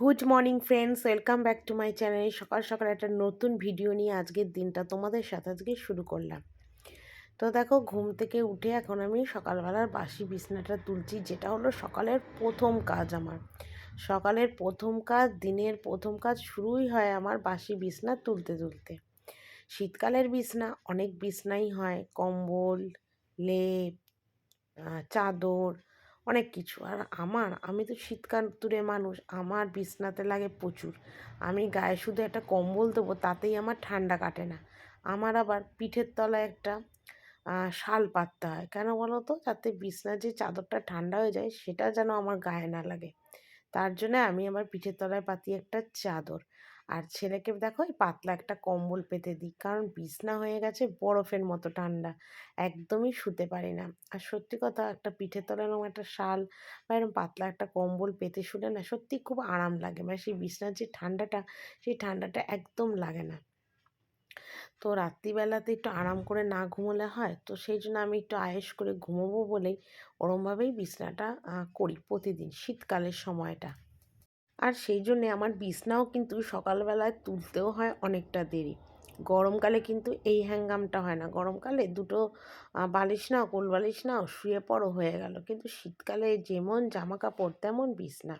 Good morning friends welcome back to my channel সকাল সকাল একটা নতুন ভিডিও নিয়ে আজকের দিনটা তোমাদের সাথে আজকে শুরু করলাম। তো দেখো, ঘুম থেকে উঠে এখন আমি সকালবেলার বাসি বিছনাটা তুলছি, যেটা হলো সকালের প্রথম কাজ আমার। সকালের প্রথম কাজ, দিনের প্রথম কাজ শুরুই হয় আমার বাসি বিছনা তুলতে তুলতে। শীতকালের বিছনা, অনেক বিছনাই হয়। কম্বল, লেপ চাদর অনেক কিছু। আর আমার, আমি তো শীতকাল তুরে মানুষ, আমার বিছনাতে লাগে প্রচুর। আমি গায়ে শুধু একটা কম্বল দেবো, তাতেই আমার ঠান্ডা কাটে না। আমার আবার পিঠের তলায় একটা শাল পাততে হয়। কেন বলো তো? যাতে বিছনার যে চাদরটা ঠান্ডা হয়ে যায়, সেটা যেন আমার গায়ে না লাগে। তার জন্য আমি আমার পিঠের তলায় পাতি একটা চাদর। আর ছেলেকে দেখো এই পাতলা একটা কম্বল পেতে দিই। কারণ বিছনা হয়ে গেছে, বরফের মতো ঠান্ডা। একদমই শুতে পারি না। আর সত্যি কথা, একটা তলায় এরকম একটা শাল বা এরকম পাতলা একটা কম্বল পেতে শুলে না সত্যি খুব আরাম লাগে। মানে সেই বিছনার যে ঠান্ডাটা, সেই ঠান্ডাটা একদম লাগে না। তো রাত্রিবেলাতে একটু আরাম করে না ঘুমোলে হয়। তো সেই জন্য আমি একটু আয়েস করে ঘুমোবো বলেই ওরমভাবেই বিছনাটা করি প্রতিদিন, শীতকালের সময়টা। আর সেই জন্যে আমার বিছনাও কিন্তু সকালবেলায় তুলতেও হয় অনেকটা দেরি। গরমকালে কিন্তু এই হ্যাঙ্গামটা হয় না। গরমকালে দুটো বালিশ নাও, কোল বালিশ নাও, শুয়ে পড়ো হয়ে গেল। কিন্তু শীতকালে যেমন জামা কাপড় তেমন বিছনা।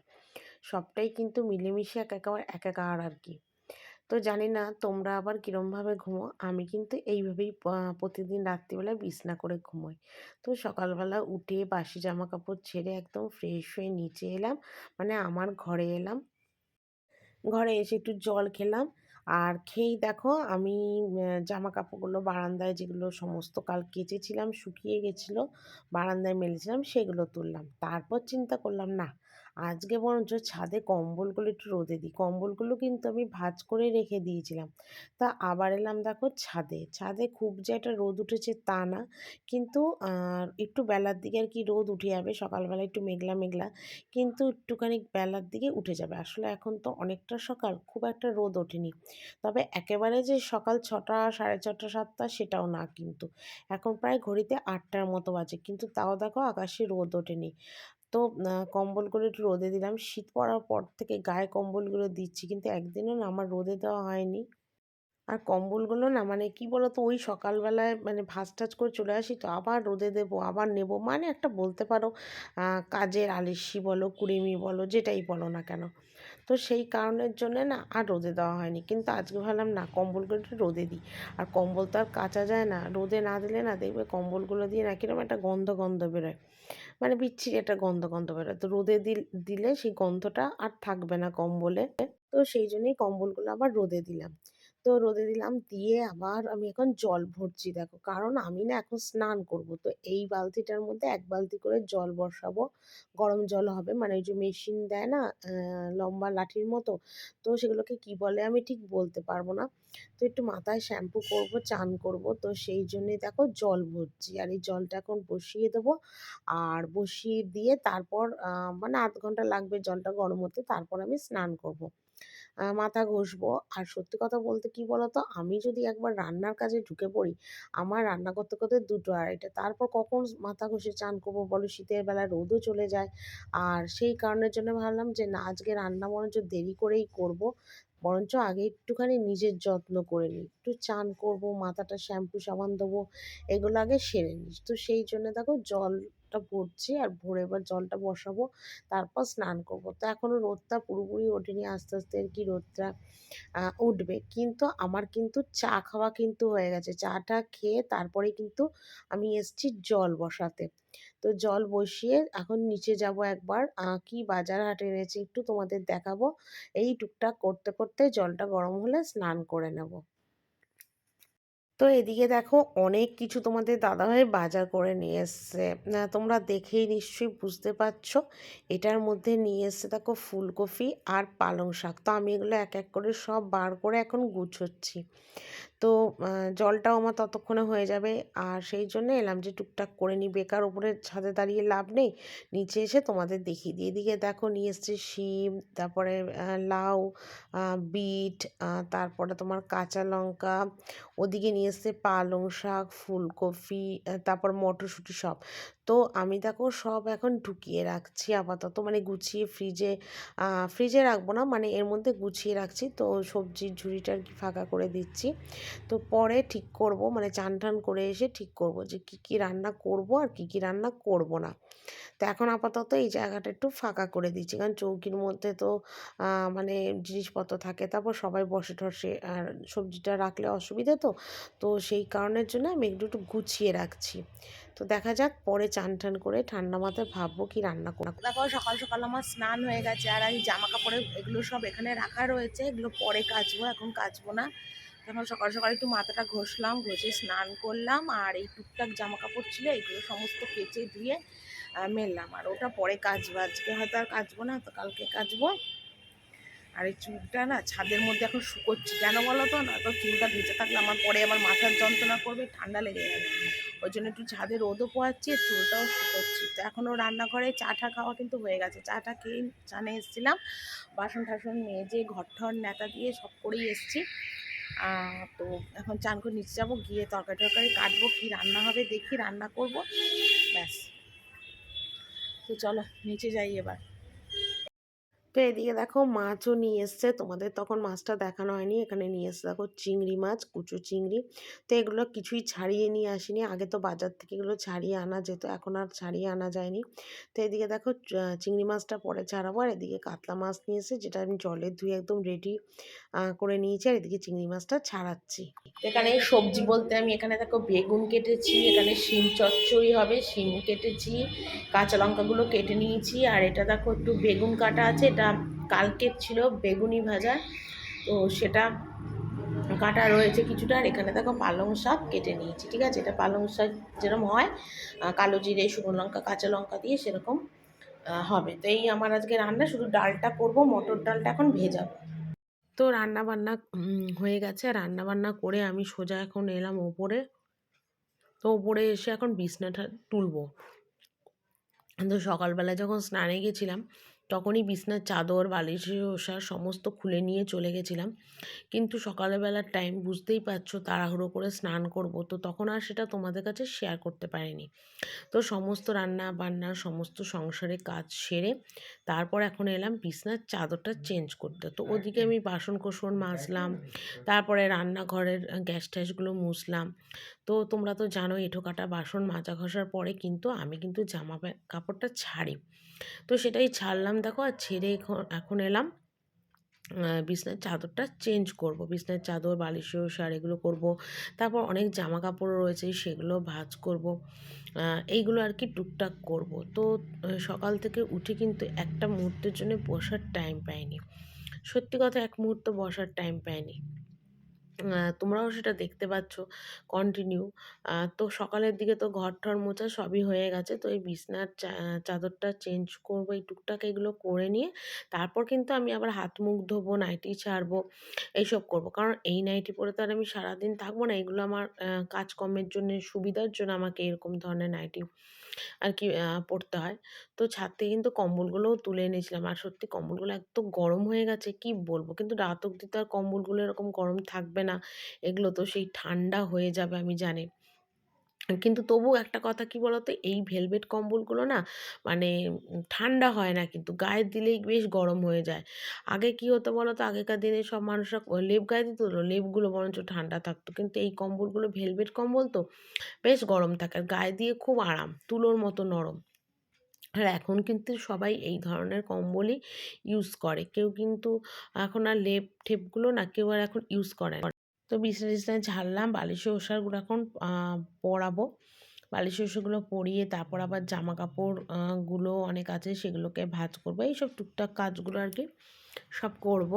সবটাই কিন্তু মিলেমিশে এক একেবারে, এক এক আর কি। তো জানি না তোমরা আবার কীরমভাবে ঘুমো আমি কিন্তু এইভাবেই প্রতিদিন রাত্রিবেলায় বিছনা করে ঘুমোই। তো সকালবেলা উঠে বাসি জামা কাপড় ছেড়ে একদম ফ্রেশ হয়ে নিচে এলাম। মানে আমার ঘরে এলাম। ঘরে এসে একটু জল খেলাম। আর খেয়েই দেখো আমি জামা কাপড়গুলো বারান্দায় যেগুলো সমস্ত কাল কেচেছিলাম, শুকিয়ে গেছিল, বারান্দায় মেলেছিলাম, সেগুলো তুললাম। তারপর চিন্তা করলাম, না আজকে বরঞ্চ ছাদে কম্বলগুলো একটু রোদে দিই। কম্বলগুলো কিন্তু আমি ভাজ করে রেখে দিয়েছিলাম। তা আবার এলাম দেখো ছাদে। ছাদে খুব যে একটা রোদ উঠেছে তা না। কিন্তু একটু বেলার দিকে আর কি রোদ উঠে যাবে, সকালবেলা একটু মেঘলা মেঘলা, কিন্তু একটুখানি বেলার দিকে উঠে যাবে। আসলে এখন তো অনেকটা সকাল, খুব একটা রোদ ওঠেনি। তবে একেবারে যে সকাল ছটা, সাড়ে ছটা, সাতটা সেটাও না কিন্তু। এখন প্রায় ঘড়িতে আটটার মতো বাজে। কিন্তু তাও দেখো আকাশে রোদ ওঠেনি। তো কম্বলগুলো একটু রোদে দিলাম। শীত পড়ার পর থেকে গায়ে কম্বলগুলো দিচ্ছি। কিন্তু একদিনও না আমার রোদে দেওয়া হয়নি। আর কম্বলগুলো না মানে কি বলতো ওই সকালবেলায় মানে ভাজ টাজ করে চলে আসি তো আবার রোদে দেবো, আবার নেব। মানে একটা বলতে পারো কাজের আলিসি বলো, কুড়িমি বলো, যেটাই বলো না কেন। তো সেই কারণের জন্য না আর রোদে দেওয়া হয়নি। কিন্তু আজকে ভাবলাম না কম্বলগুলো একটু রোদে দিই। আর কম্বল তো আর কাচা যায় না। রোদে না দিলে না দেখবে কম্বলগুলো দিয়ে না কীরকম একটা গন্ধ গন্ধ বেরোয়। মানে বিচ্ছিরি একটা গন্ধ গন্ধ বেরোয়। তো রোদে দিলে সেই গন্ধটা আর থাকবে না কম্বলে। তো সেই জন্যই কম্বলগুলো আবার রোদে দিলাম। তো রোদে দিলাম। দিয়ে আবার আমি এখন জল ভরছি, দেখো। কারণ আমি না এখন স্নান করব। তো এই বালতিটার মধ্যে এক বালতি করে জল বসাবো। গরম জল হবে। মানে ওই যে মেশিন দেয় না লম্বা লাঠির মতো। তো সেগুলোকে কি বলে আমি ঠিক বলতে পারব না। তো একটু মাথায় শ্যাম্পু করব, চান করব। তো সেই জন্যই দেখো জল ভরছি। আর এই জলটা এখন বসিয়ে দেবো। আর বসিয়ে দিয়ে তারপর মানে আধ ঘণ্টা লাগবে জলটা গরম হতে। তারপর আমি স্নান করব। মাথা ঘষবো। আর সত্যি কথা বলতে কি বলতো? আমি যদি একবার রান্নার কাজে ঢুকে পড়ি, আমার রান্না করতে করতে দুটো আড়াইটা, তারপর কখন মাথা ঘষে চান করব বলো? শীতের বেলা রোদও চলে যায়। আর সেই কারণের জন্য ভাবলাম যে, না, আজকে রান্না বরঞ্চ দেরি করেই করব। বরঞ্চ আগে একটুখানি নিজের যত্ন করে নিই। একটু চান করব, মাথাটা শ্যাম্পু সাবান দেবো, এগুলো আগে সেরে নিই। তো সেই জন্য দেখো, জল জলটা ভরছি আর ভরে এবার জলটা বসাবো, তারপর স্নান করব। তো এখনও রোদটা পুরোপুরি ওঠেনি, আস্তে আস্তে আর কি রোদটা উঠবে। কিন্তু আমার কিন্তু চা খাওয়া কিন্তু হয়ে গেছে। চাটা খেয়ে তারপরে কিন্তু আমি এসছি জল বসাতে। তো জল বসিয়ে এখন নিচে যাব একবার কি বাজার হাটে এনেছি একটু তোমাদের দেখাবো। এই টুকটাক করতে করতে জলটা গরম হলে স্নান করে নেব। তো এদিকে দেখো অনেক কিছু তোমাদের দাদাভাই বাজার করে নিয়ে এসছে। তোমরা দেখেই নিশ্চয়ই বুঝতে পারছ। এটার মধ্যে নিয়ে এসছে দেখো ফুলকপি আর পালং শাক। তো আমি এগুলো এক এক করে সব বার করে এখন গুছোচ্ছি। তো জলটাও আমার ততক্ষণে হয়ে যাবে। আর সেই জন্য এলাম যে, টুকটাক করে নিই। বেকার ওপরে ছাদে দাঁড়িয়ে লাভ নেই। নিচে এসে তোমাদের দেখিয়ে দিই। এদিকে দেখো নিয়ে এসছে শিম, তারপরে লাউ বিট তারপরে তোমার কাঁচা লঙ্কা। ওদিকে নিয়ে এসছে পালং শাক, ফুলকপি তারপর মটরশুঁটি সব। তো আমি দেখো সব এখন ঢুকিয়ে রাখছি আপাতত। মানে গুছিয়ে ফ্রিজে ফ্রিজে রাখব না মানে এর মধ্যে গুছিয়ে রাখছি। তো সবজির ঝুড়িটা আর কি ফাঁকা করে দিচ্ছি। তো পরে ঠিক করব মানে চান টান করে এসে ঠিক করব যে কি কি রান্না করব আর কি কি রান্না করব না। তো এখন আপাতত এই জায়গাটা একটু ফাঁকা করে দিচ্ছি। কারণ চৌকির মধ্যে তো মানে জিনিসপত্র থাকে, তারপর সবাই বসে টসে, আর সবজিটা রাখলে অসুবিধা তো। তো সেই কারণের জন্য আমি একটু একটু গুছিয়ে রাখছি। তো দেখা যাক পরে চান টান করে ঠান্ডা মাথায় ভাববো কি রান্না করব দেখো সকাল সকাল আমার স্নান হয়ে গেছে আর এই জামা কাপড়ে এগুলো সব এখানে রাখা রয়েছে, এগুলো পরে কাচবো, এখন কাচবো না। এখন সকাল সকাল একটু মাথাটা ঘষলাম, ঘষে স্নান করলাম আর এই টুকটাক জামা কাপড় ছিল এগুলো সমস্ত কেচে ধুয়ে মেললাম। আর ওটা পরে কাচবো, আজকে হয়তো আর কাচবো না, তো কালকে কাচবো। আর এই চুলটা না ছাদের মধ্যে এখন শুকোচ্ছি। কেন বলো তো? না তো চুলটা ভেজে থাকলে আমার পরে আমার মাথার যন্ত্রণা করবে, ঠান্ডা লেগে যাবে। ওই জন্য একটু ছাদে রোদও পোয়াচ্ছি চুলটাও শুকোচ্ছি। তো এখনও রান্নাঘরে চা টা খাওয়া কিন্তু হয়ে গেছে। চা টা খেয়ে চানে এসেছিলাম। বাসন টাসন মেজে ঘর ঠর নেতা দিয়ে সব করেই এসছি। তো এখন চান করে নিচে যাব, গিয়ে তরকারি টরকারি কাটবো, কী রান্না হবে দেখি, রান্না করব। ব্যাস। তো চলো, নিচে যাই এবার। তো এদিকে দেখো মাছও নিয়ে এসছে। তোমাদের তখন মাছটা দেখানো হয়নি। এখানে নিয়ে এসছে দেখো চিংড়ি মাছ, কুচু চিংড়ি। তো এগুলো কিছুই ছাড়িয়ে নিয়ে আসিনি। আগে তো বাজার থেকে এগুলো ছাড়িয়ে আনা যেত, এখন আর ছাড়িয়ে আনা যায়নি। তো এদিকে দেখো চিংড়ি মাছটা পরে ছাড়াবো। আর এদিকে কাতলা মাছ নিয়ে এসে যেটা আমি জলে ধুয়ে একদম রেডি করে নিয়েছি আর এদিকে চিংড়ি মাছটা ছাড়াচ্ছি। এখানে সবজি বলতে আমি এখানে দেখো বেগুন কেটেছি, এখানে শিম চচ্চড়ি হবে, শিম কেটেছি, কাঁচা লঙ্কাগুলো কেটে নিয়েছি, আর এটা দেখো একটু বেগুন কাটা আছে, এটা কালকের ছিল বেগুনি ভাজা, তো সেটা কাটা রয়েছে কিছুটা, আর এখানে দেখো পালং শাক কেটে নিয়েছি, ঠিক আছে? এটা পালং শাক যেরকম হয় কালো জিরে, শুকনো লঙ্কা, কাঁচা লঙ্কা দিয়ে সেরকম হবে। তো এই আমার আজকে রান্না, শুধু ডালটা করব, মটর ডালটা এখন ভেজাবো। তো রান্না বান্না হয়ে গেছে। রান্না বান্না করে আমি সোজা এখন এলাম ওপরে। তো ওপরে এসে এখন বিছনাটা তুলবো। তো সকালবেলা যখন স্নানে গেছিলাম তখনই বিছনার চাদর, বালিশ ওষা সমস্ত খুলে নিয়ে চলে গেছিলাম। কিন্তু সকালবেলার টাইম বুঝতেই পারছ তাড়াহুড়ো করে স্নান করব। তো তখন আর সেটা তোমাদের কাছে শেয়ার করতে পারিনি। তো সমস্ত রান্না বান্না, সমস্ত সংসারে কাজ সেরে তারপর এখন এলাম বিছনার চাদরটা চেঞ্জ করতে। তো ওদিকে আমি বাসন কোসন মাজলাম, তারপরে রান্নাঘরের গ্যাস ট্যাসগুলো মুছলাম। তো তোমরা তো জানো এঁঠো কাটা বাসন মাজা ঘষার পরে কিন্তু আমি কিন্তু জামা কাপড়টা ছাড়ি। তো সেটাই ছাড়লাম দেখো আর ছেড়ে এখন এলাম। বিছনার চাদরটা চেঞ্জ করব। বিছনার চাদর বালিশ সার, এগুলো করব। তারপর অনেক জামা কাপড় রয়েছে, সেগুলো ভাজ করব। এইগুলো আর কি টুকটাক করব। তো সকাল থেকে উঠে কিন্তু একটা মুহূর্তের জন্য বসার টাইম পাইনি। সত্যি কথা, এক মুহূর্ত বসার টাইম পাইনি। তোমরাও সেটা দেখতে পাচ্ছ। কন্টিনিউ তো সকালের দিকে তো ঘর ঠর মোছা সবই হয়ে গেছে। তো এই বিছনার চাদরটা চেঞ্জ করব, এই টুকটাক এগুলো করে নিয়ে তারপর কিন্তু আমি আবার হাত মুখ ধোবো নাইটি ছাড়বো, এইসব করব। কারণ এই নাইটি পরে তো আর আমি সারাদিন থাকব না। এগুলো আমার কাজকর্মের জন্য, সুবিধার জন্য আমাকে এরকম ধরনের নাইটি আর কি পড়তে হয়। তো ছাদ থেকে কিন্তু কম্বলগুলোও তুলে এনেছিলাম। আর সত্যি কম্বলগুলো এত গরম হয়ে গেছে, কি বলব? কিন্তু রাত অবধি তো আর কম্বলগুলো এরকম গরম থাকবে না। এগুলো তো সেই ঠান্ডা হয়ে যাবে, আমি জানি। কিন্তু তবু একটা কথা কি বলতো? এই ভেলভেট কম্বলগুলো না মানে ঠান্ডা হয় না কিন্তু গায়ে দিলেই বেশ গরম হয়ে যায়। আগে কি হতো বলতো? আগেকার দিনে সব মানুষরা লেপ গায়ে দিত লেপগুলো বরঞ্চ ঠান্ডা থাকতো। কিন্তু এই কম্বলগুলো ভেলভেট কম্বল তো বেশ গরম থাকে আর গায়ে দিয়ে খুব আরাম, তুলোর মতো নরম। আর এখন কিন্তু সবাই এই ধরনের কম্বলই ইউজ করে। কেউ কিন্তু এখন আর লেপ ঠেপগুলো না কেউ আর এখন ইউজ করে না। তো বিছনা টিছনা ঝাড়লাম, বালিশ ওষারগুলো এখন পরাবো। বালিশ ওষাগুলো পরিয়ে তারপর আবার জামা কাপড়গুলো অনেক আছে সেগুলোকে ভাজ করব। এইসব টুকটাক কাজগুলো আর কি সব করব।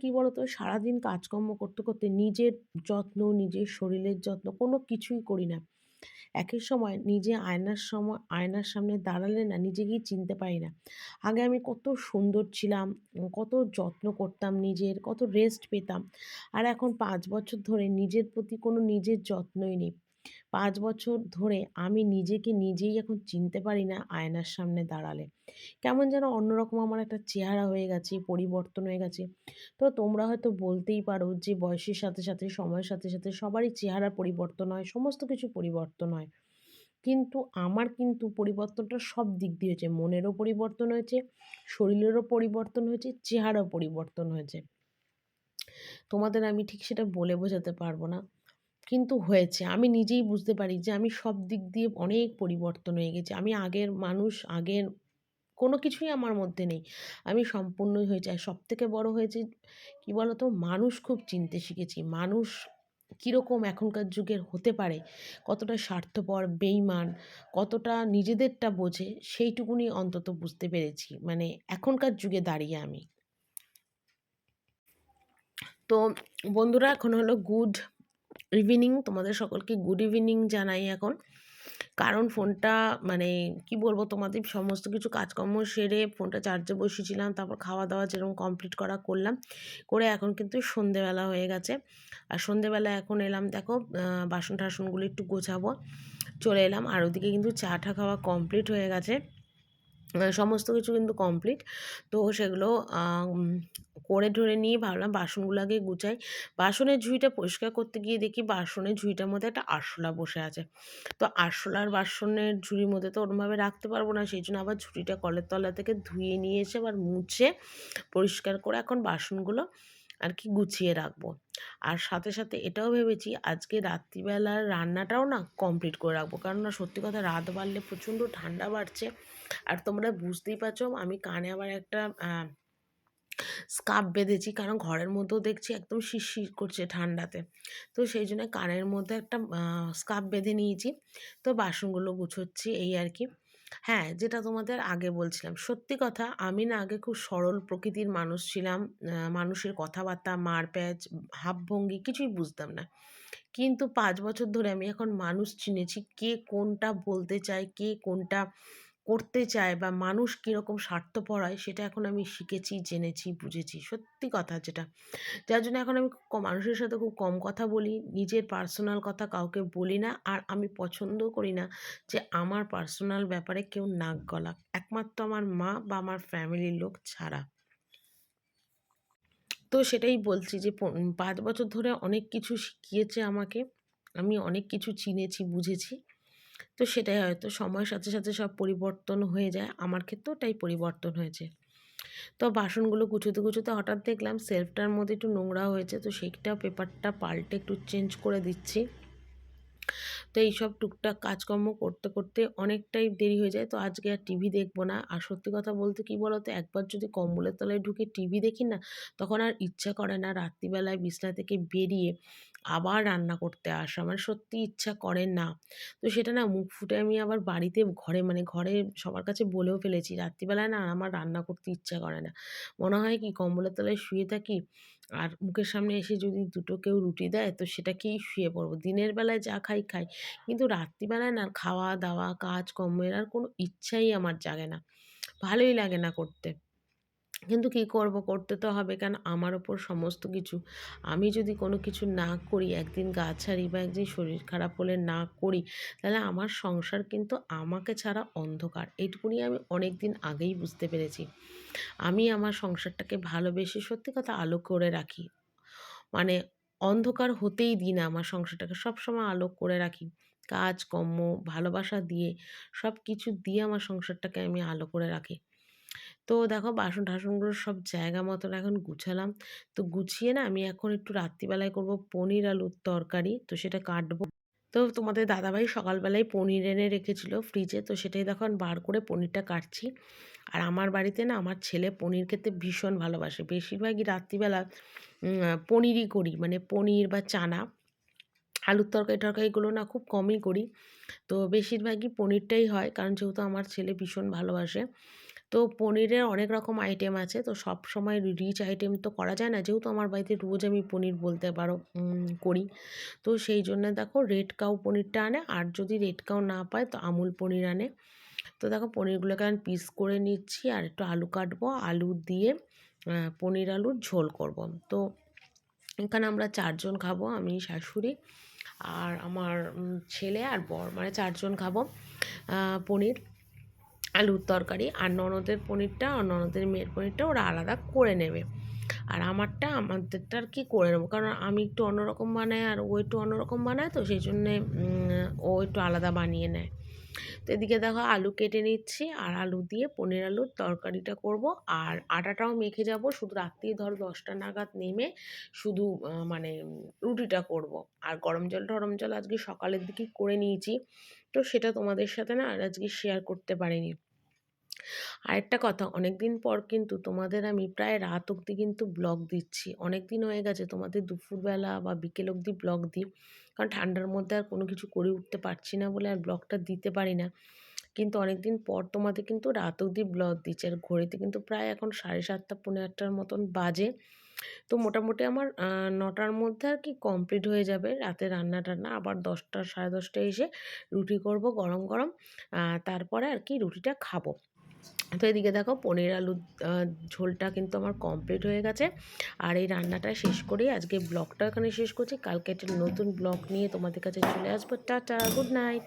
কী বলো তো সারাদিন কাজকর্ম করতে করতে নিজের যত্ন, নিজের শরীরের যত্ন কোনো কিছুই করি না। একই সময় নিজে আয়নার সময় আয়নার সামনে দাঁড়ালে না নিজেকেই চিনতে পারি না। আগে আমি কত সুন্দর ছিলাম, কত যত্ন করতাম নিজের, কত রেস্ট পেতাম। আর এখন পাঁচ বছর ধরে নিজের প্রতি কোনো নিজের যত্নই নেই। পাঁচ বছর ধরে আমি নিজেকে নিজেই এখন চিনতে পারি না আয়নার সামনে দাঁড়ালে। কেমন যেন অন্যরকম আমার একটা চেহারা হয়ে গেছে, পরিবর্তন হয়ে গেছে। তো তোমরা হয়তো বলতেই পারো যে বয়সের সাথে সাথে, সময়ের সাথে সাথে সবারই চেহারা পরিবর্তন হয়, সমস্ত কিছু পরিবর্তন হয়। কিন্তু আমার কিন্তু পরিবর্তনটা সব দিক দিয়ে হয়েছে। মনেরও পরিবর্তন হয়েছে, শরীরেরও পরিবর্তন হয়েছে, চেহারাও পরিবর্তন হয়েছে। তোমাদের আমি ঠিক সেটা বলে বোঝাতে পারব না। কিন্তু হয়েছে। আমি নিজেই বুঝতে পারি যে, আমি সব দিক দিয়ে অনেক পরিবর্তন হয়ে গেছি। আমি আগের মানুষ, আগের কোনো কিছুই আমার মধ্যে নেই। আমি সম্পূর্ণই হয়েছি আর সব থেকে বড় হয়েছে, কী বলো তো মানুষ খুব চিনতে শিখেছি। মানুষ কীরকম এখনকার যুগের হতে পারে, কতটা স্বার্থপর বেইমান কতটা নিজেদেরটা বোঝে, সেইটুকুনি অন্তত বুঝতে পেরেছি। মানে এখনকার যুগে দাঁড়িয়ে আমি। তো বন্ধুরা, এখন হলো গুড ইভিনিং তোমাদের সকলকে গুড ইভিনিং জানাই এখন। কারণ ফোনটা মানে কি বলব, তোমাদের সমস্ত কিছু কাজকর্ম সেরে ফোনটা চার্জে বসিয়েছিলাম তারপর খাওয়া দাওয়া যেরকম কমপ্লিট করা করলাম, করে এখন কিন্তু সন্ধেবেলা হয়ে গেছে। আর সন্ধেবেলা এখন এলাম, দেখো বাসন টাসনগুলো একটু গোছাবো, চলে এলাম। আর ওদিকে কিন্তু চা টা খাওয়া কমপ্লিট হয়ে গেছে। সমস্ত কিছু কিন্তু কমপ্লিট তো সেগুলো করে ঠরে নিয়ে ভাবলাম বাসনগুলো আগে গুছাই। বাসনের ঝুঁইটা পরিষ্কার করতে গিয়ে দেখি বাসনের ঝুঁইটার মধ্যে একটা আরশোলা বসে আছে। তো আরশোলার বাসনের ঝুড়ির মধ্যে তো ওরমভাবে রাখতে পারব না, সেই জন্য আবার ঝুড়িটা কলের তলা থেকে ধুয়ে নিয়ে এসে আবার মুছে পরিষ্কার করে এখন বাসনগুলো আর কি গুছিয়ে রাখব। আর সাথে সাথে এটাও ভেবেছি আজকে রাত্রিবেলার রান্নাটাও না কমপ্লিট করে রাখব। কারণ না সত্যি কথা রাত বাড়লে প্রচণ্ড ঠান্ডা বাড়ছে। আর তোমরা বুঝতেই পারছ, আমি কানে আবার একটা স্কার্ফ বেঁধেছি, কারণ ঘরের মধ্যেও দেখছি একদম শিরশির করছে ঠান্ডাতে। তো সেই জন্য কানের মধ্যে একটা স্কার্ফ বেঁধে নিয়েছি। তো বাসনগুলো গুছোচ্ছি, এই আর কি। হ্যাঁ যেটা তোমাদের আগে বলছিলাম, সত্যি কথা, আমি না আগে খুব সরল প্রকৃতির মানুষ ছিলাম মানুষের কথাবার্তা, মারপ্যাচ হাবভঙ্গি কিছুই বুঝতাম না। কিন্তু পাঁচ বছর ধরে আমি এখন মানুষ চিনেছি, কে কোনটা বলতে চায়, কে কোনটা করতে চায় বা মানুষ কীরকম স্বার্থপর হয়, সেটা এখন আমি শিখেছি, জেনেছি, বুঝেছি। সত্যি কথা যেটা। যার জন্য এখন আমি মানুষের সাথে খুব কম কথা বলি, নিজের পার্সোনাল কথা কাউকে বলি না, আর আমি পছন্দ করি না যে আমার পার্সোনাল ব্যাপারে কেউ নাক গলাক একমাত্র আমার মা বা আমার ফ্যামিলির লোক ছাড়া। তো সেটাই বলছি যে পাঁচ বছর ধরে অনেক কিছু শিখিয়েছে আমাকে, আমি অনেক কিছু চিনেছি, বুঝেছি। তো সেটাই হয়তো সময়ের সাথে সাথে সব পরিবর্তন হয়ে যায়। আমার ক্ষেত্রেও তাই পরিবর্তন হয়েছে। তো বাসনগুলো গুছোতে গুছোতে হঠাৎ দেখলাম সেলফটার মধ্যে একটু নোংরা হয়েছে, তো সেইটা পেপারটা পাল্টে একটু চেঞ্জ করে দিচ্ছি। তো এইসব টুকটাক কাজকর্ম করতে করতে অনেকটাই দেরি হয়ে যায়। তো আজকে আর টিভি দেখব না। আর সত্যি কথা বলতে কি বলতো? একবার যদি কম্বলের তলায় ঢুকে টিভি দেখি না, তখন আর ইচ্ছা করে না রাত্রিবেলায় বিছনা থেকে বেরিয়ে আবার রান্না করতে আসা। মানে সত্যি ইচ্ছা করে না। তো সেটা না মুখ ফুটে আমি আবার বাড়িতে ঘরে মানে ঘরে সবার কাছে বলেও ফেলেছি, রাত্রিবেলায় না আমার রান্না করতে ইচ্ছা করে না। মনে হয় কি কম্বলের তলায় শুয়ে থাকি আর মুখের সামনে এসে যদি দুটো কেউ রুটি দেয়, তো সেটাকেই শুয়ে পড়ব? দিনের বেলায় যা খাই খাই। কিন্তু রাত্রিবেলায় না খাওয়া দাওয়া কাজ কর্মের আর কোনো ইচ্ছাই আমার জাগে না। ভালোই লাগে না করতে। কিন্তু কি করব? করতে তো হবে। কেন? আমার ওপর সমস্ত কিছু। আমি যদি কোনো কিছু না করি, একদিন গা ছাড়ি বা একদিন শরীর খারাপ হলে না করি, তাহলে আমার সংসার কিন্তু আমাকে ছাড়া অন্ধকার। এইটুকুনি আমি অনেক দিন আগেই বুঝতে পেরেছি। আমি আমার সংসারটাকে ভালোবেসে সত্যি কথা আলো করে রাখি। মানে অন্ধকার হতেই দিই না আমার সংসারটাকে। সবসময় আলো করে রাখি। কাজ কর্ম ভালোবাসা দিয়ে সব কিছু দিয়ে আমার সংসারটাকে আমি আলো করে রাখি। তো দেখো বাসন টাসনগুলো সব জায়গা মতন এখন গুছালাম। তো গুছিয়ে না আমি এখন একটু রাত্রিবেলায় করব পনির আলুর তরকারি। তো সেটা কাটবো। তো তোমাদের দাদাভাই সকালবেলায় পনির এনে রেখেছিল ফ্রিজে। তো সেটাই দেখো বার করে পনিরটা কাটছি। আর আমার বাড়িতে না আমার ছেলে পনির খেতে ভীষণ ভালোবাসে। বেশিরভাগই রাত্রিবেলা পনিরই করি। মানে পনির বা চানা। আলুর তরকারি টরকারিগুলো না খুব কমই করি। তো বেশিরভাগই পনিরটাই হয়। কারণ যেহেতু আমার ছেলে ভীষণ ভালোবাসে। তো পনিরের অনেক রকম আইটেম আছে। তো সব সময় রিচ আইটেম তো করা যায় না। যেহেতু আমার বাড়িতে রোজ আমি পনির বলতে পারো করি। তো সেই জন্য দেখো রেড কাউ পনিরটা আনে, আর যদি রেড কাউ না পায় তো আমুল পনির আনে। তো দেখো পনিরগুলোকে আমি পিস করে নিচ্ছি, আর একটু আলু কাটবো। আলু দিয়ে পনির আলুর ঝোল করব। তো এখানে আমরা চারজন খাব, আমি, শাশুড়ি, আর আমার ছেলে আর বর। মানে চারজন খাব পনির। আলুর তরকারি আর ননদের পনিরটা আর ননদের মেয়ের পনিরটা ওরা আলাদা করে নেবে। আর আমারটা আমাদেরটা আর কি করে নেব? কারণ আমি একটু অন্যরকম বানাই আর ও একটু অন্যরকম বানায় তো সেই জন্যে ও একটু আলাদা বানিয়ে নেয়। তো এদিকে দেখো আলু কেটে নিচ্ছি আর আলু দিয়ে পনির আলুর তরকারিটা করব। আর আটাটাও মেখে যাব। শুধু রাত্রি ধর দশটা নাগাদ নেমে শুধু মানে রুটিটা করব। আর গরম জল টরম জল আজকে সকালের দিকে করে নিয়েছি। তো সেটা তোমাদের সাথে না আজকে শেয়ার করতে পারিনি। আরেকটা কথা অনেক দিন পর কিন্তু তোমাদের আমি প্রায় রাত অবধি কিন্তু ব্লগ দিচ্ছি। অনেক দিন হয়ে গেছে তোমাদের দুপুরবেলা বা বিকেল অবধি ব্লগ দিই। কারণ ঠান্ডার মধ্যে আর কোনো কিছু করে উঠতে পারছি না বলে আর ব্লগটা দিতে পারি না। কিন্তু অনেক দিন পর তোমাদের কিন্তু রাত অবধি ব্লগ দিচ্ছে। আর ঘড়িতে কিন্তু প্রায় এখন সাড়ে সাতটা, পৌনে আটটার মতন বাজে। তো মোটামুটি আমার নটার মধ্যে আর কি কমপ্লিট হয়ে যাবে। রাতে রান্না টান্না আবার দশটা, সাড়ে দশটায় এসে রুটি করব গরম গরম। তারপরে আর কি রুটিটা খাব। তো এদিকে দেখো পনির আলুর ঝোলটা কিন্তু আমার কমপ্লিট হয়ে গেছে। আর এই রান্নাটা শেষ করেই আজকে ব্লগটা এখানে শেষ করছি। কালকে একটা নতুন ব্লগ নিয়ে তোমাদের কাছে চলে আসব। Tata good night